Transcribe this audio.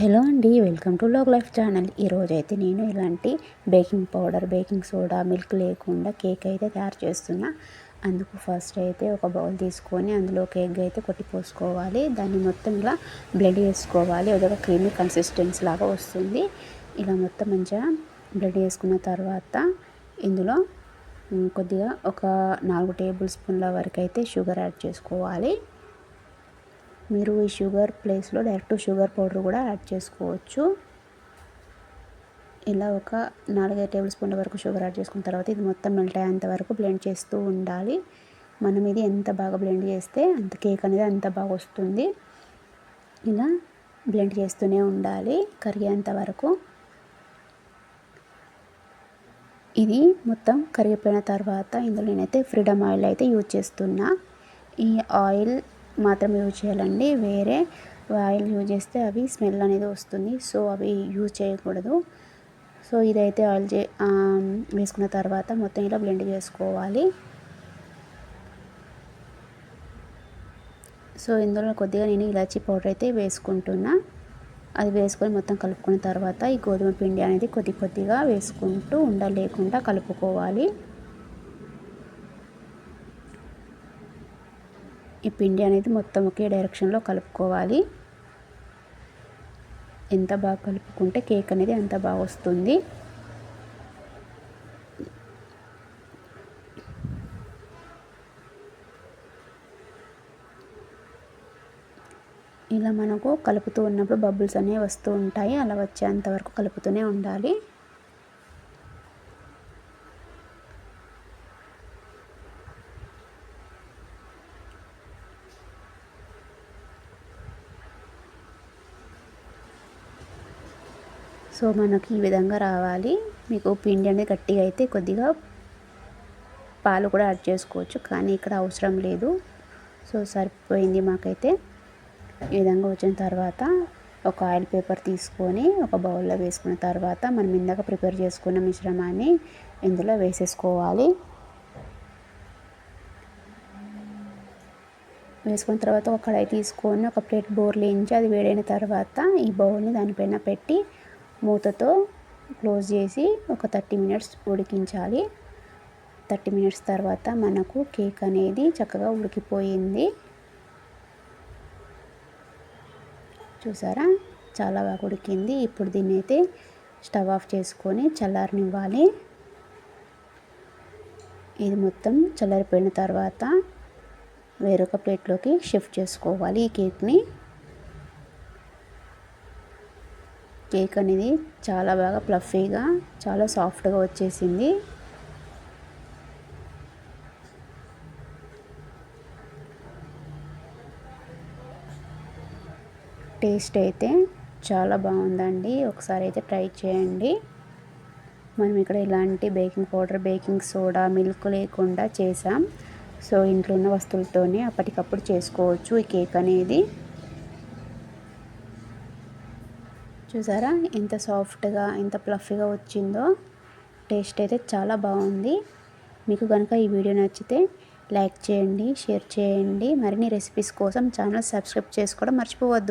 Hello అండి welcome to Lok life channel. ఈరోజు అయితే నేను ఇలాంటి baking powder baking soda milk లేకుండా కేక్ అయితే తయారు చేస్తున్నా. అందుకు ఫస్ట్ అయితే ఒక బౌల్ తీసుకొని అందులో కేక్ అయితే కొట్టి పోసుకోవాలి. దాన్ని మొత్తం ఇలా బ్లెండ్ చేసుకోవాలి. అదొక క్రీమీ కన్సిస్టెన్సీ లాగా వస్తుంది. ఇలా మొత్తం మంచిగా బ్లెండ్ చేసుకున్న తర్వాత ఇందులో కొద్దిగా ఒక నాలుగు టేబుల్ స్పూన్ల వరకు అయితే షుగర్ యాడ్ చేసుకోవాలి. మీరు ఈ షుగర్ ప్లేస్లో డైరెక్ట్ షుగర్ పౌడర్ కూడా యాడ్ చేసుకోవచ్చు. ఇలా ఒక నాలుగైదు టేబుల్ స్పూన్ల వరకు షుగర్ యాడ్ చేసుకున్న తర్వాత ఇది మొత్తం మెల్ట్ అయ్యేంత వరకు బ్లెండ్ చేస్తూ ఉండాలి. మనం ఇది ఎంత బాగా బ్లెండ్ చేస్తే అంత కేక్ అనేది అంత బాగా వస్తుంది. ఇలా బ్లెండ్ చేస్తూనే ఉండాలి కరిగేంత వరకు. ఇది మొత్తం కరిగిపోయిన తర్వాత ఇందులో నేనైతే ఫ్రీడమ్ ఆయిల్ అయితే యూజ్ చేస్తున్నా. ఈ ఆయిల్ మాత్రం యూజ్ చేయాలండి. వేరే ఆయిల్ యూజ్ చేస్తే అవి స్మెల్ అనేది వస్తుంది. సో అవి యూజ్ చేయకూడదు. సో ఇదైతే ఆయిల్ చే వేసుకున్న తర్వాత మొత్తం ఇలా బ్లెండ్ చేసుకోవాలి. సో ఇందులో కొద్దిగా నేను ఇలాచీ పౌడర్ అయితే వేసుకుంటున్నా. అది వేసుకొని మొత్తం కలుపుకున్న తర్వాత ఈ గోధుమ పిండి అనేది కొద్ది కొద్దిగా వేసుకుంటూ ఉండలేకుండా కలుపుకోవాలి. ఈ పిండి అనేది మొత్తం ఒకే డైరెక్షన్లో కలుపుకోవాలి. ఎంత బాగా కలుపుకుంటే కేక్ అనేది అంత బాగా వస్తుంది. ఇలా మనకు కలుపుతూ ఉన్నప్పుడు బబుల్స్ అనేవి వస్తూ ఉంటాయి. అలా వచ్చేంత వరకు కలుపుతూనే ఉండాలి. సో మనకి ఈ విధంగా రావాలి. మీకు పిండి అనేది గట్టిగా అయితే కొద్దిగా పాలు కూడా యాడ్ చేసుకోవచ్చు. కానీ ఇక్కడ అవసరం లేదు. సో సరిపోయింది మాకైతే. ఈ విధంగా వచ్చిన తర్వాత ఒక ఆయిల్ పేపర్ తీసుకొని ఒక బౌల్లో వేసుకున్న తర్వాత మనం ఇందాక ప్రిపేర్ చేసుకున్న మిశ్రమాన్ని ఇందులో వేసేసుకోవాలి. వేసుకున్న తర్వాత ఒక కడాయి తీసుకొని ఒక ప్లేట్ బోర్లేంచి అది వేడైన తర్వాత ఈ బౌల్ని దానిపైన పెట్టి మూతతో క్లోజ్ చేసి ఒక థర్టీ మినిట్స్ ఉడికించాలి. థర్టీ మినిట్స్ తర్వాత మనకు కేక్ అనేది చక్కగా ఉడికిపోయింది. చూసారా? చాలా బాగా ఉడికింది. ఇప్పుడు దీన్ని అయితే స్టవ్ ఆఫ్ చేసుకొని చల్లారనివ్వాలి. ఇది మొత్తం చల్లారిపోయిన తర్వాత వేరొక ప్లేట్లోకి షిఫ్ట్ చేసుకోవాలి ఈ కేక్ని. కేక్ అనేది చాలా బాగా ప్లఫీగా చాలా సాఫ్ట్గా వచ్చేసింది. టేస్ట్ అయితే చాలా బాగుందండి. ఒకసారి అయితే ట్రై చేయండి. మనం ఇక్కడ ఇలాంటి baking powder baking soda milk లేకుండా చేసాం. సో ఇంట్లో ఉన్న వస్తువులతోనే అప్పటికప్పుడు చేసుకోవచ్చు ఈ కేక్ అనేది. చూసారా? ఎంత సాఫ్ట్గా ఎంత ప్లఫీగా వచ్చిందో. టేస్ట్ అయితే చాలా బాగుంది. మీకు కనుక ఈ వీడియో నచ్చితే లైక్ చేయండి షేర్ చేయండి. మరిన్ని రెసిపీస్ కోసం ఛానల్ సబ్స్క్రైబ్ చేసుకోవడం మర్చిపోవద్దు.